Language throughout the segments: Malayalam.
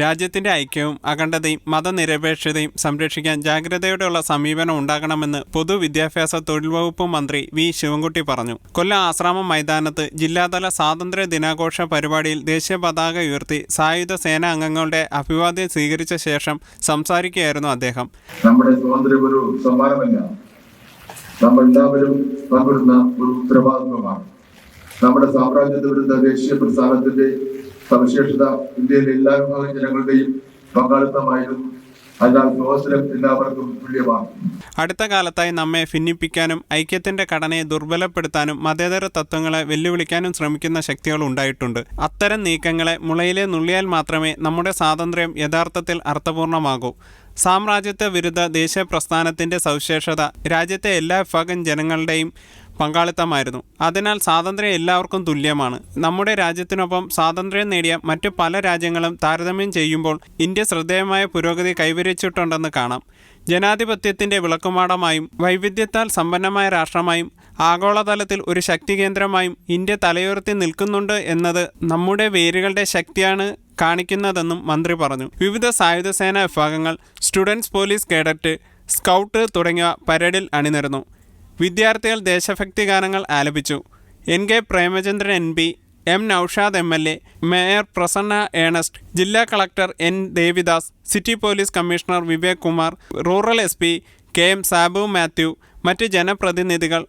രാജ്യത്തിന്റെ ഐക്യവും അഖണ്ഡതയും മതനിരപേക്ഷതയും സംരക്ഷിക്കാൻ ജാഗ്രതയോടെയുള്ള സമീപനം ഉണ്ടാകണമെന്ന് പൊതുവിദ്യാഭ്യാസ തൊഴിൽ വകുപ്പ് മന്ത്രി വി ശിവൻകുട്ടി പറഞ്ഞു. കൊല്ലം ആശ്രാമം മൈതാനത്ത് ജില്ലാതല സ്വാതന്ത്ര്യ ദിനാഘോഷ പരിപാടിയിൽ ദേശീയ പതാക ഉയർത്തി സായുധ സേനാ അംഗങ്ങളുടെ അഭിവാദ്യം സ്വീകരിച്ച ശേഷം സംസാരിക്കുകയായിരുന്നു അദ്ദേഹം. നമ്മുടെ സ്വാതന്ത്ര്യം ഒരു സമ്മാനമല്ല. നമ്മൾ എല്ലാവരും പങ്കിടുന്ന ഒരു ഉത്തരവാദിത്വമാണ്. നമ്മുടെ സാമ്രാജ്യത്വ വിരുദ്ധ ദേശീയ പ്രസ്ഥാനത്തിന്റെ സവിശേഷത ഇന്ത്യയിലെ എല്ലാ വിഭാഗം ജനങ്ങളുടെയും പങ്കാളിത്തമായിരുന്നു എല്ലാവർക്കും അടുത്ത കാലത്തായി നമ്മെ ഭിന്നിപ്പിക്കാനും ഐക്യത്തിന്റെ ഘടനയെ ദുർബലപ്പെടുത്താനും മതേതര തത്വങ്ങളെ വെല്ലുവിളിക്കാനും ശ്രമിക്കുന്ന ശക്തികൾ ഉണ്ടായിട്ടുണ്ട്. അത്തരം നീക്കങ്ങളെ മുളയിലെ നുള്ളിയാൽ മാത്രമേ നമ്മുടെ സ്വാതന്ത്ര്യം യഥാർത്ഥത്തിൽ അർത്ഥപൂർണമാകൂ. സാമ്രാജ്യത്വ വിരുദ്ധ ദേശീയ പ്രസ്ഥാനത്തിന്റെ സവിശേഷത രാജ്യത്തെ എല്ലാ വിഭാഗം ജനങ്ങളുടെയും പങ്കാളിത്തമായിരുന്നു. അതിനാൽ സ്വാതന്ത്ര്യം എല്ലാവർക്കും തുല്യമാണ്. നമ്മുടെ രാജ്യത്തിനൊപ്പം സ്വാതന്ത്ര്യം നേടിയ മറ്റു പല രാജ്യങ്ങളും താരതമ്യം ചെയ്യുമ്പോൾ ഇന്ത്യ ശ്രദ്ധേയമായ പുരോഗതി കൈവരിച്ചിട്ടുണ്ടെന്ന് കാണാം. ജനാധിപത്യത്തിന്റെ വിളക്കുമാടമായും വൈവിധ്യത്താൽ സമ്പന്നമായ രാഷ്ട്രമായും ആഗോളതലത്തിൽ ഒരു ശക്തി കേന്ദ്രമായും ഇന്ത്യ തലയുയർത്തി നിൽക്കുന്നുണ്ട് എന്നത് നമ്മുടെ വേരുകളുടെ ശക്തിയാണ് കാണിക്കുന്നതെന്നും മന്ത്രി പറഞ്ഞു. വിവിധ സായുധ സേനാ വിഭാഗങ്ങൾ സ്റ്റുഡൻസ് പോലീസ് കേഡറ്റ് സ്കൗട്ട് തുടങ്ങിയ പരേഡിൽ അണിനിരന്നു. വിദ്യാർത്ഥികൾ ദേശഭക്തി ഗാനങ്ങൾ ആലപിച്ചു. N K Premachandran M P M Noushad M L A mayor Prasanna Ernest ജില്ലാ collector N Devidas city police commissioner Vivek Kumar rural S P K M Sabu Mathew മറ്റ് ജനപ്രതിനിധികൾ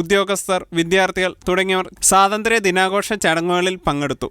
ഉദ്യോഗസ്ഥർ വിദ്യാർത്ഥികൾ തുടങ്ങിയവർ സ്വാതന്ത്ര്യ ദിനാഘോഷ ചടങ്ങുകളിൽ പങ്കെടുത്തു.